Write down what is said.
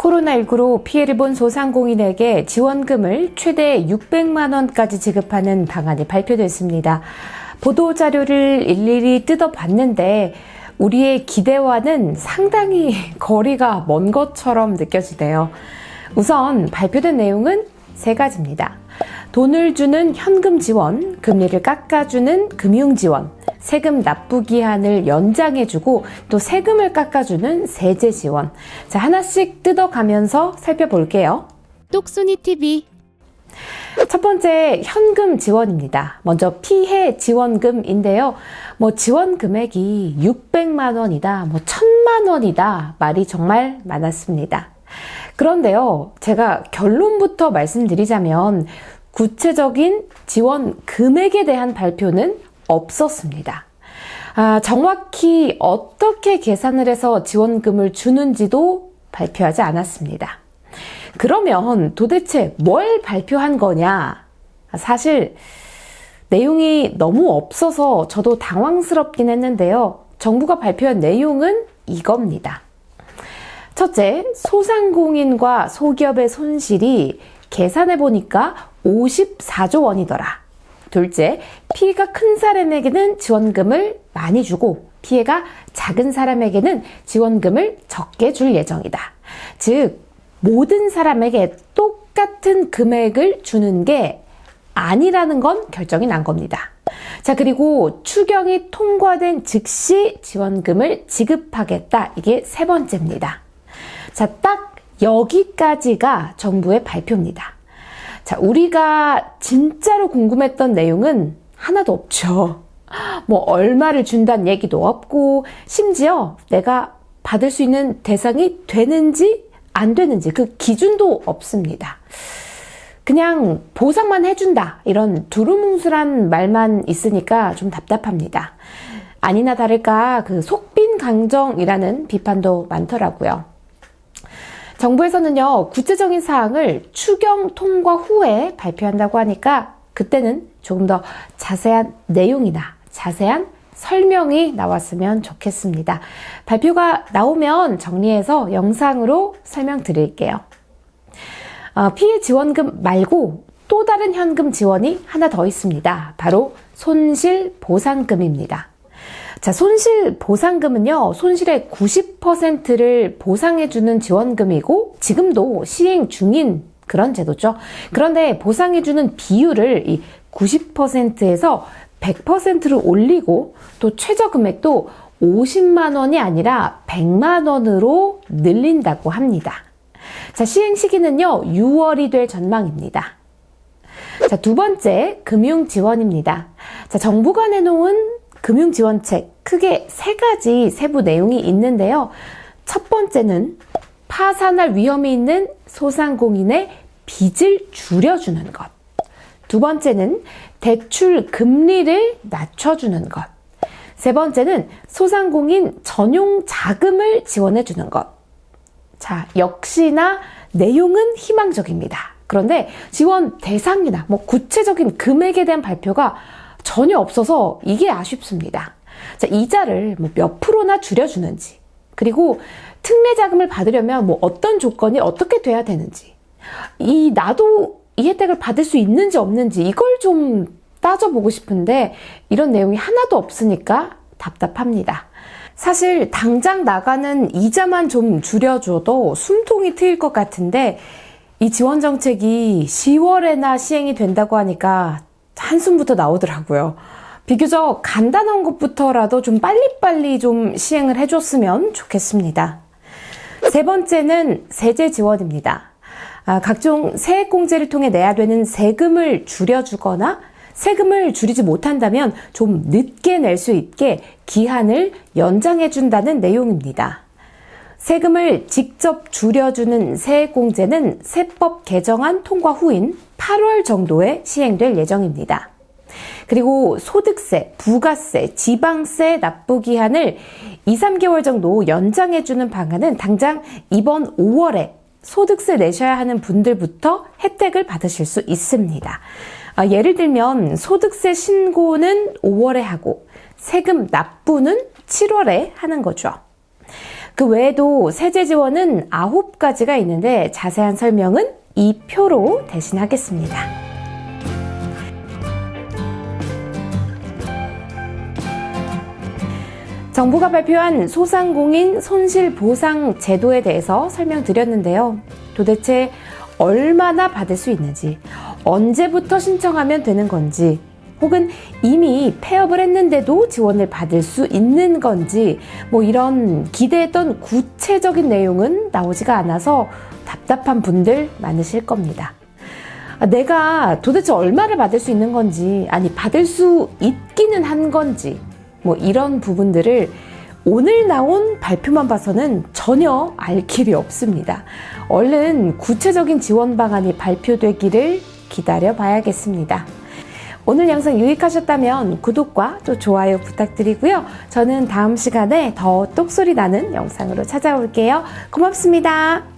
코로나19로 피해를 본 소상공인에게 지원금을 최대 600만 원까지 지급하는 방안이 발표됐습니다. 보도 자료를 일일이 뜯어봤는데 우리의 기대와는 상당히 거리가 먼 것처럼 느껴지네요. 우선 발표된 내용은 세 가지입니다. 돈을 주는 현금 지원, 금리를 깎아주는 금융 지원, 세금 납부 기한을 연장해주고 또 세금을 깎아주는 세제 지원. 자, 하나씩 뜯어가면서 살펴볼게요. 똑순이 TV 첫 번째 현금 지원입니다. 먼저 피해 지원금인데요. 뭐 지원 금액이 600만 원이다, 뭐 1000만 원이다 말이 정말 많았습니다. 그런데요, 제가 결론부터 말씀드리자면 구체적인 지원 금액에 대한 발표는 없었습니다. 아, 정확히 어떻게 계산을 해서 지원금을 주는지도 발표하지 않았습니다. 그러면 도대체 뭘 발표한 거냐? 사실 내용이 너무 없어서 저도 당황스럽긴 했는데요. 정부가 발표한 내용은 이겁니다. 첫째, 소상공인과 소기업의 손실이 계산해 보니까 54조 원이더라. 둘째, 피해가 큰 사람에게는 지원금을 많이 주고 피해가 작은 사람에게는 지원금을 적게 줄 예정이다. 즉, 모든 사람에게 똑같은 금액을 주는 게 아니라는 건 결정이 난 겁니다. 자, 그리고 추경이 통과된 즉시 지원금을 지급하겠다. 이게 세 번째입니다. 자, 딱 여기까지가 정부의 발표입니다. 자, 우리가 진짜로 궁금했던 내용은 하나도 없죠. 뭐, 얼마를 준다는 얘기도 없고, 심지어 내가 받을 수 있는 대상이 되는지 안 되는지 그 기준도 없습니다. 그냥 보상만 해준다. 이런 두루뭉술한 말만 있으니까 좀 답답합니다. 아니나 다를까 그 속빈 강정이라는 비판도 많더라고요. 정부에서는요, 구체적인 사항을 추경 통과 후에 발표한다고 하니까 그때는 조금 더 자세한 내용이나 자세한 설명이 나왔으면 좋겠습니다. 발표가 나오면 정리해서 영상으로 설명드릴게요. 어, 피해 지원금 말고 또 다른 현금 지원이 하나 더 있습니다. 바로 손실 보상금입니다. 자, 손실 보상금은요, 손실의 90%를 보상해주는 지원금이고, 지금도 시행 중인 그런 제도죠. 그런데 보상해주는 비율을 이 90%에서 100%를 올리고, 또 최저 금액도 50만 원이 아니라 100만 원으로 늘린다고 합니다. 자, 시행 시기는요, 6월이 될 전망입니다. 자, 두 번째, 금융 지원입니다. 자, 정부가 내놓은 금융 지원책 크게 세 가지 세부 내용이 있는데요. 첫 번째는 파산할 위험이 있는 소상공인의 빚을 줄여주는 것. 두 번째는 대출 금리를 낮춰주는 것. 세 번째는 소상공인 전용 자금을 지원해주는 것. 자, 역시나 내용은 희망적입니다. 그런데 지원 대상이나 뭐 구체적인 금액에 대한 발표가 전혀 없어서 이게 아쉽습니다. 자, 이자를 뭐 몇 프로나 줄여주는지, 그리고 특례 자금을 받으려면 뭐 어떤 조건이 어떻게 돼야 되는지, 이 나도 이 혜택을 받을 수 있는지 없는지 이걸 좀 따져보고 싶은데 이런 내용이 하나도 없으니까 답답합니다. 사실 당장 나가는 이자만 좀 줄여줘도 숨통이 트일 것 같은데 이 지원 정책이 10월에나 시행이 된다고 하니까 한숨부터 나오더라고요. 비교적 간단한 것부터라도 좀 빨리빨리 좀 시행을 해줬으면 좋겠습니다. 세 번째는 세제 지원입니다. 아, 각종 세액공제를 통해 내야 되는 세금을 줄여주거나 세금을 줄이지 못한다면 좀 늦게 낼 수 있게 기한을 연장해준다는 내용입니다. 세금을 직접 줄여주는 세액공제는 세법 개정안 통과 후인 8월 정도에 시행될 예정입니다. 그리고 소득세, 부가세, 지방세 납부 기한을 2, 3개월 정도 연장해주는 방안은 당장 이번 5월에 소득세 내셔야 하는 분들부터 혜택을 받으실 수 있습니다. 아, 예를 들면 소득세 신고는 5월에 하고 세금 납부는 7월에 하는 거죠. 그 외에도 세제 지원은 9가지가 있는데 자세한 설명은 이 표로 대신하겠습니다. 정부가 발표한 소상공인 손실보상 제도에 대해서 설명드렸는데요. 도대체 얼마나 받을 수 있는지, 언제부터 신청하면 되는 건지, 혹은 이미 폐업을 했는데도 지원을 받을 수 있는 건지, 뭐 이런 기대했던 구체적인 내용은 나오지가 않아서 답답한 분들 많으실 겁니다. 아, 내가 도대체 얼마를 받을 수 있는 건지, 아니, 받을 수 있기는 한 건지, 뭐 이런 부분들을 오늘 나온 발표만 봐서는 전혀 알 길이 없습니다. 얼른 구체적인 지원 방안이 발표되기를 기다려 봐야겠습니다. 오늘 영상 유익하셨다면 구독과 또 좋아요 부탁드리고요. 저는 다음 시간에 더 똑소리 나는 영상으로 찾아올게요. 고맙습니다.